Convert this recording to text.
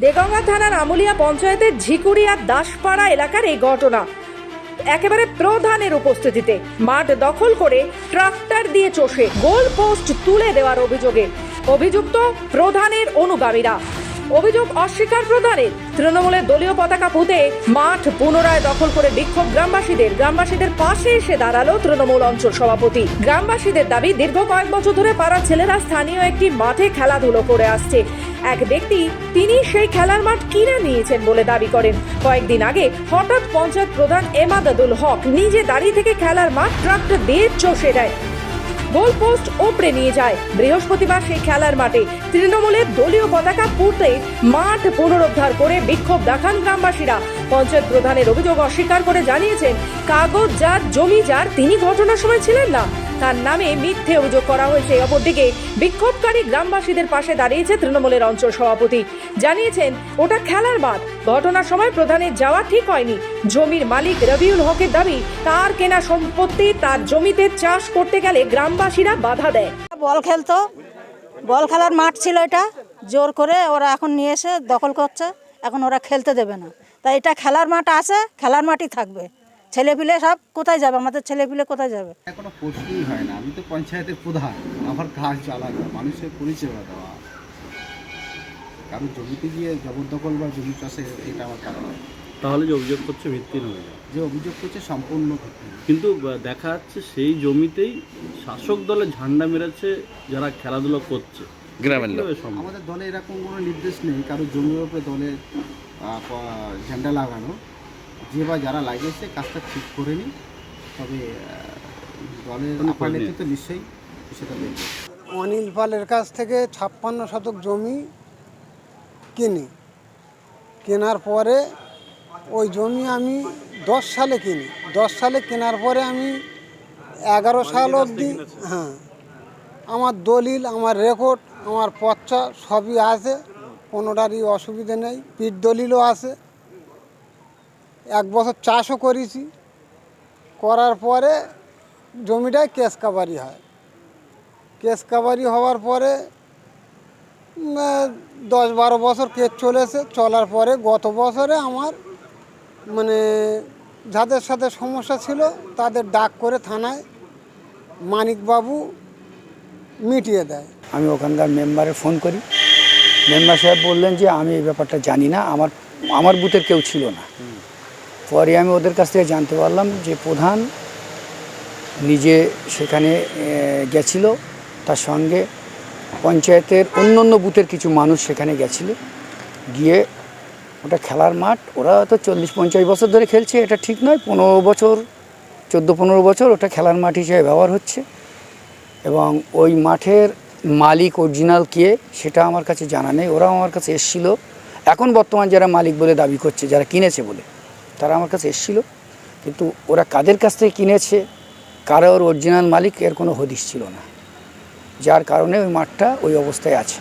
দেগঙ্গা থানার আমুলিয়া পঞ্চায়েতের ঝিকুড়িয়া দাসপাড়া এলাকার এই ঘটনা। একেবারে প্রধানের উপস্থিতিতে। মাঠ দখল করে ট্রাক্টর দিয়ে চষে গোল পোস্ট তুলে দেওয়ার অভিযোগে। অভিযুক্ত প্রধানের অনুগামীরা। অভিযোগ অস্বীকার প্রধানের তৃণমূলের দলীয় পতাকা পুঁতে মাঠ পুনরায় দখল করে বিক্ষোভ গ্রামবাসীদের। গ্রামবাসীদের পাশে এসে দাঁড়াল তৃণমূল অঞ্চল সভাপতি। গ্রামবাসীদের দাবি, দীর্ঘ কয়েক বছর ধরে পাড়ার ছেলেরা স্থানীয় একটি মাঠে খেলাধুলো করে আসছে। এক ব্যক্তি, তিনি সেই খেলার মাঠ কিনে নিয়েছেন বলে দাবি করেন। কয়েকদিন আগে হঠাৎ পঞ্চায়েত প্রধান এমাদাদুল হক নিজে দাঁড়িয়ে থেকে খেলার মাঠ ট্রাক্টর দিয়ে চষে দেয়। গোল পোস্ট ওপরে নিয়ে যায়। বৃহস্পতিবার সেই খেলার মাঠে তৃণমূলের দলীয় পতাকা পুড়তে মাঠ পুনরুদ্ধার করে বিক্ষোভ দেখান গ্রামবাসীরা। পঞ্চায়েত প্রধানের অভিযোগ অস্বীকার করে জানিয়েছেন, কাগজ যার, জমি যার, তিনি ঘটনার সময় ছিলেন না। তার নামে মিথ্যে অভিযোগ করা হয়েছে। অপরদিকে বিক্ষোভকারী গ্রামবাসীদের পাশে দাঁড়িয়েছে তৃণমূলের অঞ্চল সভাপতি। জানিয়েছেন, ওটা খেলার মাঠ। ঘটনার সময় প্রধানের যাওয়া ঠিক হয়নি। জমির মালিক রবিউল হকের দাবি, তার কেনা সম্পত্তি তার জমিতে চাষ করতে গেলে গ্রামবাসীরা বাধা দেয়। বল খেলতো। বল খেলার মাঠ ছিল এটা। জোর করে ওরা এখন নিয়ে এসে দখল করছে। এখন ওরা খেলতে দেবে না। তাই এটা খেলার মাঠ আছে, খেলার মাঠই থাকবে। ছেলেপিলে সব কোথায় যাবে? আমাদের ছেলেপিলে কোথায় যাবে? কোনো প্রশ্নই হয় না। আমি তো পঞ্চায়েতের প্রধান। আমার কাজ আলাদা। মানুষের পরিষেবা দেওয়া। কারণ জমিতে গিয়ে জবরদখল বা জমি চাষে এটা আমার কারণ। তাহলে যে অভিযোগ করছে ভিত্তিহীন হয়ে যায় যে অভিযোগ করছে সম্পূর্ণ কিন্তু দেখা যাচ্ছে সেই জমিতেই শাসক দলে ঝান্ডা মেরেছে যারা খেলাধুলা করছে। গ্রামের লোক। আমাদের দলে এরকম কোনো নির্দেশ নেই। কারও জমির উপরে দলে ঝান্ডা লাগানো। যে বা যারা লাগিয়েছে কাজটা ঠিক করে নি তবে দলের আপার নেতৃত্ব নিশ্চয়ই সেটা দেখবে অনিল পালের কাছ থেকে ছাপ্পান্ন শতক জমি কিনি। কেনার পরে ওই জমি আমি দশ সালে কিনি। দশ সালে কেনার পরে আমি এগারো সাল অবধি হ্যাঁ। আমার দলিল আমার রেকর্ড আমার পচ্চা সবই আছে। কোনোটারই অসুবিধে নেই। পিঠ দলিলও আছে। এক বছর চাষও করেছি। করার পরে জমিটায় কেস কাবারি হয়। কেস কাবারি হওয়ার পরে দশ বারো বছর কেস চলেছে। চলার পরে গত বছরে আমার মানে যাদের সাথে সমস্যা ছিল তাদের ডাক করে থানায় মানিকবাবু মিটিয়ে দেয়। আমি ওখানকার মেম্বারে ফোন করি। মেম্বার সাহেব বললেন যে, আমি এই ব্যাপারটা জানি না। আমার আমার বুথের কেউ ছিল না। পরে আমি ওদের কাছ থেকে জানতে পারলাম যে প্রধান নিজে সেখানে গেছিল। তার সঙ্গে পঞ্চায়েতের অন্য অন্য বুথের কিছু মানুষ সেখানে গেছিল। গিয়ে ওটা খেলার মাঠ, ওরা তো চল্লিশ পঞ্চাশ বছর ধরে খেলছে, এটা ঠিক নয়, পনেরো বছর, চোদ্দ পনেরো বছর ওটা খেলার মাঠ হিসেবে ব্যবহার হচ্ছে। এবং ওই মাঠের মালিক অরিজিনাল কে, সেটা আমার কাছে জানা নেই, ওরাও আমার কাছে এসছিল। এখন বর্তমান যারা মালিক বলে দাবি করছে, যারা কিনেছে বলে। তারা আমার কাছে এসেছিল, কিন্তু ওরা কাদের কাছ থেকে কিনেছে কারোর অরিজিনাল মালিক, এর কোনো হদিশ ছিল না। যার কারণে ওই মাঠটা ওই অবস্থায় আছে।